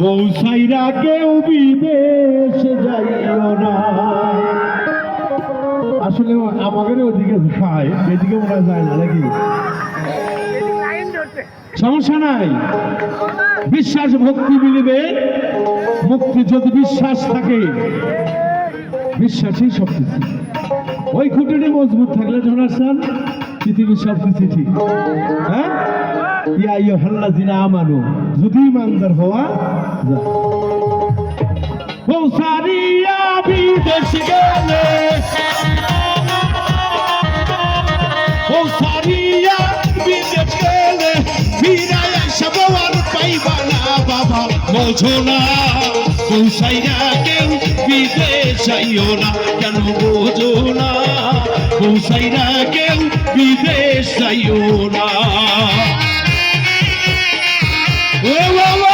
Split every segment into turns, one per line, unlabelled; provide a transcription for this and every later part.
পৌঁছাইরা কেউ বিদেশ যাইও না। আসলে আমাদের ওদিকে খায় এদিকে মনে যায় না নাকি? সমস্যা নাই। বিশ্বাস ভক্তি মিলিবে, মুক্তি যদি বিশ্বাস থাকে, বিশ্বাসই সব কিছু। ওই খুঁটিটি মজবুত থাকলে জোনাসান, পৃথিবীর সব কিছু ঠিক। হ্যাঁ? ইয়া ইয়া হল্লা জিনা আমানু, যদি ইমানদার হওয়া পৌঁছারিয়া বিদেশ গেলে পৌঁছারিয়া বিদেশ গেলে ফিরায় সব আর পাইবা না বাবা বোঝো না, পৌঁছাইয়া কেউ বিদেশ আইও না, কেন বোঝো না, পৌঁছাইয়া কেউ বিদেশ আইও না। ও বাবা ওরে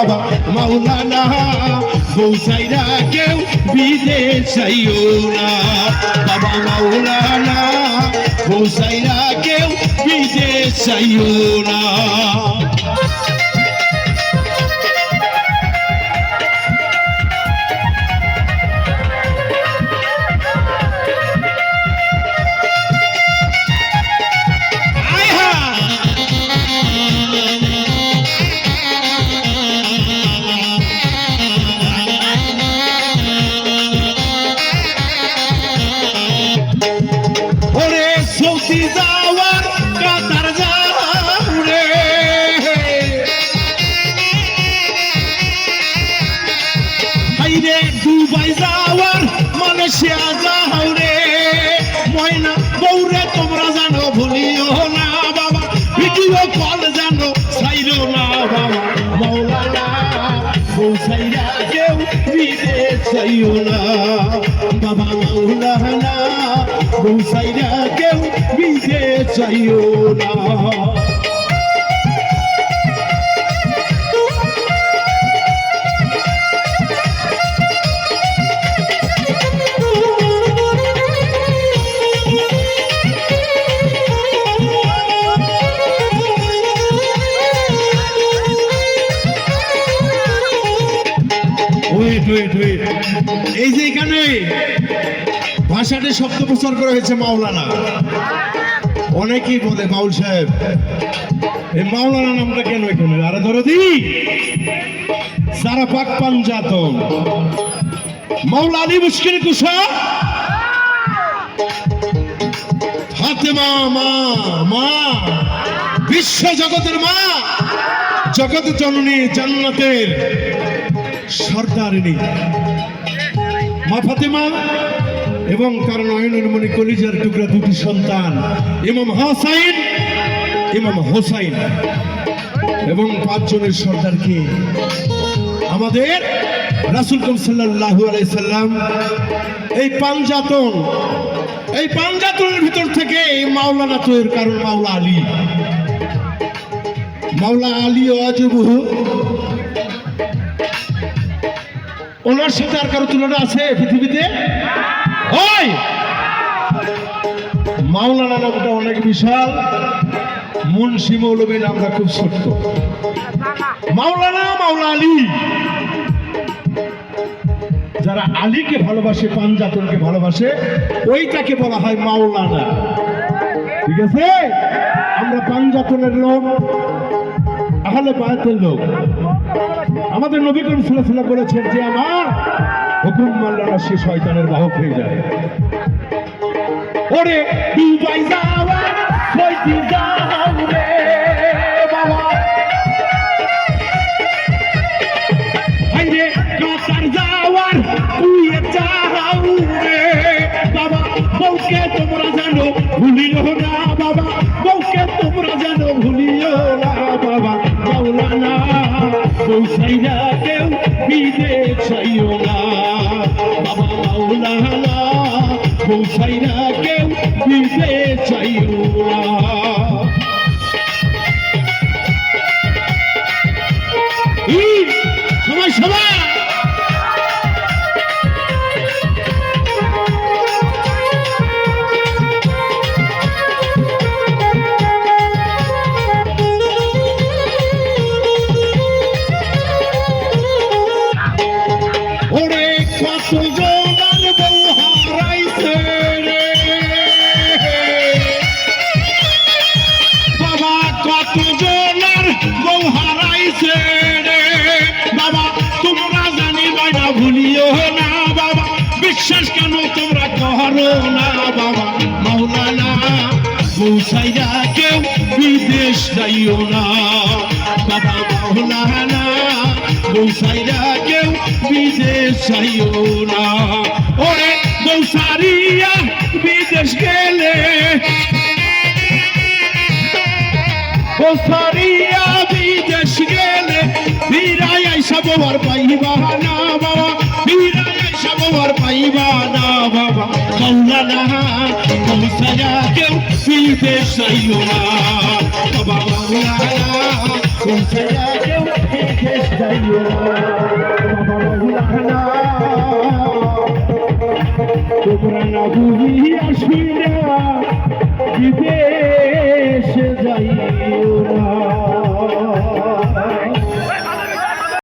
বাবা মাওলানা গৌসাইরা কেউ বিদেশাইও না। বাবা মাওলানা গৌসাইরা কেউ বিদেশাইও না। যাওয়ার কাতার যাও রে। হাইরে দুবাই যাওয়ার মালয়েশিয়া যাও রে। ময়না বৌরে তোমরা জানো, ভুলিও না বাবা। ভিডিও কল জানো সাইরো না বাবা। মৌলানা পৌঁছাইয়া কেউ বিদেশ চাইও না। বাবা মৌলানা পৌঁছাইয়া কেউ বিদেশ চাইও না। ওয়েট ওয়েট ওয়েট এই যে এখানে ভাষাটি শব্দ প্রচার করা হয়েছে মাওলানা। অনেকেই বলে বাউল সাহেব এই মাওলানা নামটা কেন এখানে? আরে ধরো দি। সারা পাক পাঞ্জাতন মাওলা আলী মুশকিল কুসা ফাতেমা, মা মা, বিশ্ব জগতের মা। জগৎ জননী জান্নাতের সর্দারিনী মা ফাতেমা এবং তার নয়নের মণি কলিজার টুকরা দুটি সন্তান, ইমাম হাসাইন, ইমাম হোসাইন এবং পাঁচজনের সর্দারকে আমাদের রাসুল কম সাল্লাহু আলাইসাল্লাম এই পাঞ্জাতন, এই পাঞ্জাতনের ভিতর থেকে এই মাওলানা তৈর কারণ মাওলা আলী। মাওলা আলী ওয়াজিবুহু ওনার সাথে আর কারও তুলনা আছে পৃথিবীতে? মাওলানা নামটা অনেক বিশাল। মুন্সি মৌলবী নামটা খুব ছোট্ট। মাওলানা মাওলা আলী। যারা আলীকে ভালোবাসে পাঞ্জাতনকে ভালোবাসে, ওইটাকে বলা হয় মাওলানা। ঠিক আছে? আমরা পাঞ্জাতনের লোক, আহলে বায়াতের লোক। আমাদের নবী করিম ওয়াসাল্লাম বলেছেন যে আমার হুকুম মানলে না সে শয়তানের বাহক হয়ে যায়। ওরে, দুবাই যাওয়া কেউ বিদেশ চাইও না। বাবা মাওলানা বউ কেউ বিদেশ চাইও না। সবাই সবাই! কত জনার বউ হারাইছে রে বাবা কত জনার বউ হারাইছে রে বাবা তোমরা জানিবা না ভুলিও না বাবা বিশ্বাস কেন তোমরা করো না বাবা মাওলানা বউ কেউ বিদেশ যাইও না বাবা মাওলানা বউ কেউ বিদেশ যাইও না। ওরে বউ বিদেশ গেলে। ও বিদেশ গেলে ফিরাই আইসা বাবার পাইবা না। বাবার পাইবা না বাবা। মাওলানা কৌসায়া কেউ বিদেশ যাইও না। বাবা মাওলানা কৌসায়া কেউ যাইও না। বাবা মাওলানা তোমরা না বুঝি আসবি না বিদেশ